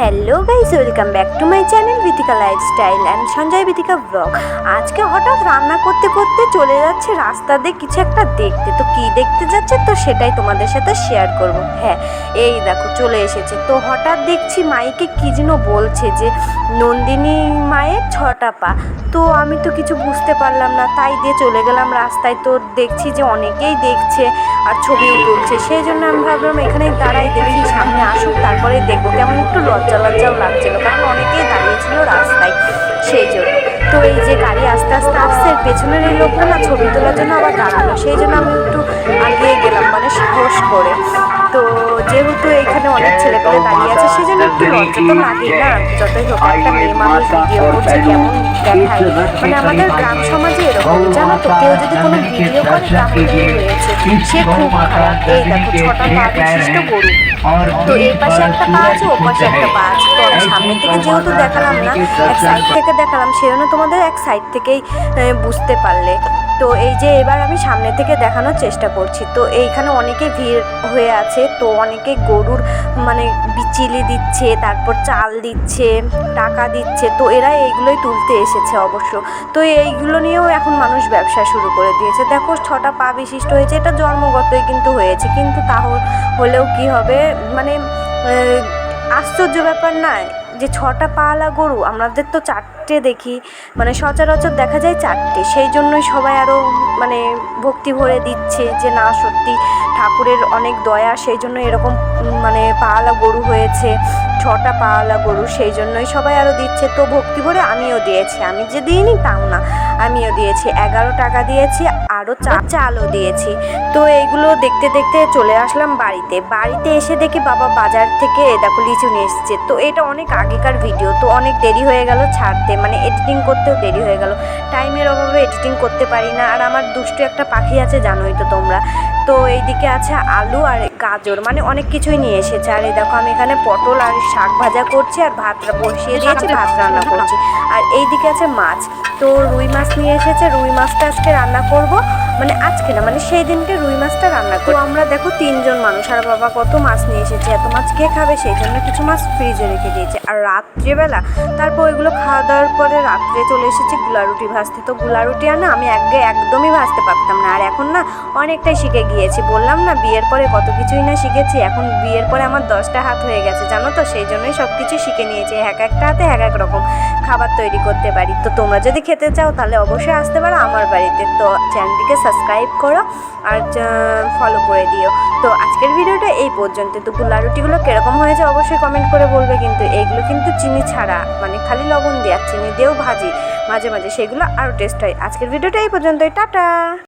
Hello guys welcome back to my channel Bithika lifestyle and Sanjay Bithika blog আজকে হঠাৎ রান্না করতে করতে চলে যাচ্ছে রাস্তা দিয়ে কিছু একটা দেখতে। তো কি দেখতে যাচ্ছে? তো সেটাই তোমাদের সাথে শেয়ার করব। হ্যাঁ এই দেখো চলে এসেছে। তো হঠাৎ দেখছি মাইকে কি যেন বলছে যে, নন্দিনী মায়ের ছটা পা। তো আমি তো কিছু বুঝতে পারলাম না, তাই দিয়ে চলে গেলাম রাস্তায়। তো দেখছি যে অনেকেই দেখছে আর ছবিও তুলছে। সেই জন্য আমি ভাবলাম এখানে দাঁড়াই, দেখি সামনে আসুক, তারপরে দেখব। কেমন একটু লজ্জা লজ্জাও লাগছিল, কারণ অনেকেই দাঁড়িয়েছিল রাস্তায় সেই জন্য। তো এই যে গাড়ি আস্তে আস্তে আসছে, পেছনের এই লোকটা না ছবি তোলার জন্য আবার দাঁড়াল। সেই জন্য আমি একটু আগিয়ে গেলাম মানে সাহস করে। অনেক ছেলেপেলে দাঁড়িয়ে আছে সেই জন্য একটু লজ্জা তো লাগেই না। যতই হোক একটা মেয়ে মানুষ ভিডিও করছে কেমন দেখায়? মানে আমাদের গ্রাম সমাজে এরকম জানো তো কেউ যদি কোনো ভিডিও করে তাহলে হয়েছে সে খুব খারাপ। এই দেখো ছটা পা বিশিষ্ট গরু। তো এই পাশে একটা পা আছে ও পাশে একটা পা আছে। তো আমি সামনে থেকে যেহেতু দেখালাম না এক সাইড থেকে দেখালাম সেজন্য তোমাদের এক সাইড থেকেই বুঝতে পারলে। তো এই যে এবার আমি সামনে থেকে দেখানোর চেষ্টা করছি। তো এইখানে অনেকে ভিড় হয়ে আছে তো অনেকে গরুর মানে বিচিলি দিচ্ছে, তারপর চাল দিচ্ছে, টাকা দিচ্ছে। তো এরা এইগুলোই তুলতে এসেছে অবশ্য। তো এইগুলো নিয়েও এখন মানুষ ব্যবসা শুরু করে দিয়েছে। দেখো, ছটা পা বিশিষ্ট হয়েছে, এটা জন্মগতই কিন্তু হয়েছে। কিন্তু তাহ, হলেও কি হবে? মানে আশ্চর্য ব্যাপার না যে ছটা পালা গরু, আমাদের তো চারটে দেখি মানে সচরাচর দেখা যায় চারটে। সেই জন্যই সবাই আরও মানে ভক্তি ভরে দিচ্ছে যে, না, সত্যি ঠাকুরের অনেক দয়া, সেই জন্য এরকম মানে পালা গরু হয়েছে, ছটা পাওয়ালা গরু, সেই জন্যই সবাই আরও দিচ্ছে। তো ভক্তি ভরে আমিও দিয়েছি। আমি যে দিইনি তাও না, আমিও দিয়েছি। এগারো টাকা দিয়েছি আরও চা চালও দিয়েছি। তো এইগুলো দেখতে দেখতে চলে আসলাম বাড়িতে। বাড়িতে এসে দেখি বাবা বাজার থেকে দেখো লিচু নিয়ে এসছে। তো এটা অনেক আগেকার ভিডিও, তো অনেক দেরি হয়ে গেল ছাড়তে। মানে এডিটিং করতেও দেরি হয়ে গেল। টাইমের অভাবে এডিটিং করতে পারি না। আর আমার দুষ্টু একটা পাখি আছে, জানোই তো তোমরা। তো এইদিকে আছে আলু আর গাজর মানে অনেক কিছুই নিয়ে এসেছে। আর এই দেখো আমি এখানে পটল আর শাক ভাজা করছি আর ভাত বসিয়ে দিয়েছি ভাত রান্না করছি? আর এই দিকে আছে মাছ। তো রুই মাছ নিয়ে এসেছে রুই মাছটা আজকে রান্না করব। মানে আজকে না মানে সেই দিনকে রুই মাছটা রান্না করব। আমরা দেখো তিনজন মানুষ আর বাবা কত মাছ নিয়ে এসেছে এত মাছ কে খাবে? সেই জন্য কিছু মাছ ফ্রিজে রেখে দিয়েছে। আর রাত্রেবেলা তারপর ওইগুলো খাওয়া দাওয়ার পরে রাত্রে চলে এসেছে গুলা রুটি ভাজতে। তো গুলা রুটি আর না আমি আগে একদমই ভাজতে পারতাম না। আর এখন না অনেকটাই শিখে গিয়েছি। বললাম না বিয়ের পরে কত কিছুই না শিখেছি। এখন বিয়ের পরে আমার দশটা হাত হয়ে গেছে, জানো তো? সেই জন্যই সব কিছু শিখে নিয়েছি। এক একটা হাতে এক এক রকম খাবার তৈরি করতে পারি। তো তোমরা যদি খেতে চাও তাহলে অবশ্যই আসতে পারো আমার বাড়িতে। তো চ্যানেলটিকে সাবস্ক্রাইব করো আর ফলো করে দিও। তো আজকের ভিডিওটা এই পর্যন্ত। তো গুলা রুটিগুলো কীরকম হয়েছে অবশ্যই কমেন্ট করে বলবে। কিন্তু এইগুলো কিন্তু চিনি ছাড়া মানে খালি লবণ দেওয়া চিনি দিয়েও ভাজি। মাঝে মাঝে সেগুলো আরও টেস্ট হয়। আজকের ভিডিওটা এই পর্যন্তই। টাটা!